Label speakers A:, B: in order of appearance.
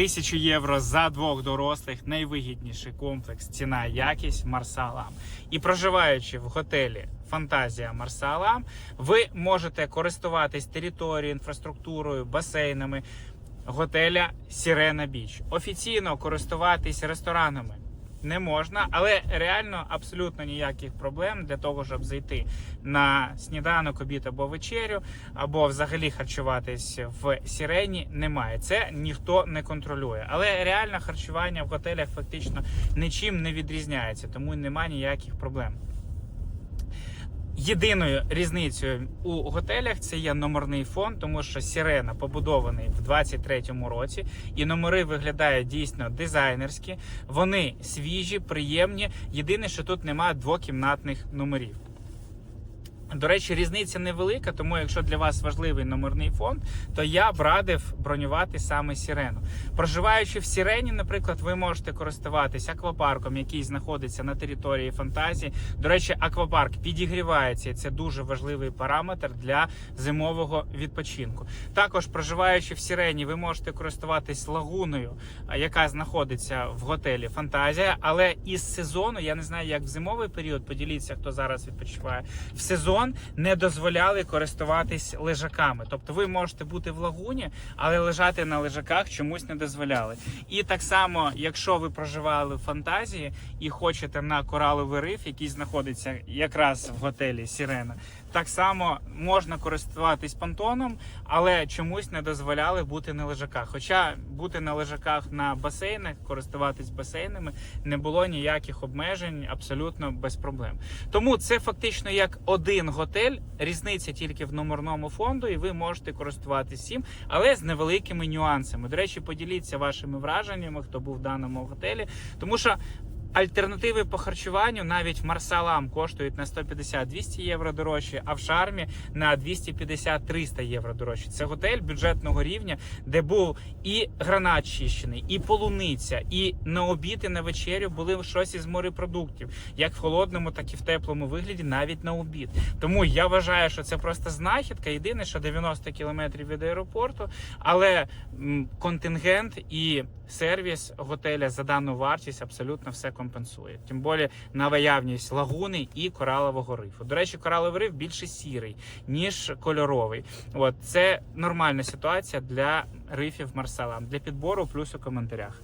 A: 1000 євро за двох дорослих найвигідніший комплекс ціна якість Марсалам. І проживаючи в готелі Фантазія Марсалам, ви можете користуватись територією, інфраструктурою, басейнами готеля Сірена Біч. Офіційно користуватись ресторанами. Не можна, але реально абсолютно ніяких проблем для того, щоб зайти на сніданок, обід або вечерю, або взагалі харчуватись в сірені, немає. Це ніхто не контролює. Але реально харчування в готелях фактично нічим не відрізняється, тому немає ніяких проблем. Єдиною різницею у готелях це є номерний фон, тому що Сірена побудований в 23-му році, і номери виглядають дійсно дизайнерські. Вони свіжі, приємні. Єдине, що тут немає двокімнатних номерів. До речі, різниця невелика, тому якщо для вас важливий номерний фонд, то я б радив бронювати саме сірену. Проживаючи в сірені, наприклад, ви можете користуватися аквапарком, який знаходиться на території фантазії. До речі, аквапарк підігрівається. Це дуже важливий параметр для зимового відпочинку. Також проживаючи в сірені, ви можете користуватись лагуною, яка знаходиться в готелі Фантазія. Але із сезону я не знаю, як в зимовий період. Поділіться, хто зараз відпочиває в сезон не дозволяли користуватись лежаками. Тобто ви можете бути в лагуні, але лежати на лежаках чомусь не дозволяли. І так само, якщо ви проживали в фантазії і хочете на кораловий риф, який знаходиться якраз в готелі Сірена, так само можна користуватись понтоном, але чомусь не дозволяли бути на лежаках. Хоча бути на лежаках на басейнах, користуватись басейнами не було ніяких обмежень, абсолютно без проблем. Тому це фактично як один готель, різниця тільки в номерному фонду, і ви можете користуватися цим, але з невеликими нюансами. До речі, поділіться вашими враженнями, хто був в даному готелі, тому що. Альтернативи по харчуванню навіть Марсалам коштують на 150-200 євро дорожче, а в шармі на 250-300 євро дорожче. Це готель бюджетного рівня, де був і гранат чищений, і полуниця, і на обід, і на вечерю були щось із морепродуктів, як в холодному, так і в теплому вигляді, навіть на обід. Тому я вважаю, що це просто знахідка. Єдине, що 90 кілометрів від аеропорту, але контингент і сервіс готеля за дану вартість абсолютно все компенсує. Тим більше на наявність лагуни і коралового рифу. До речі, кораловий риф більше сірий, ніж кольоровий. От це нормальна ситуація для рифів Марселам Для підбору плюс у коментарях.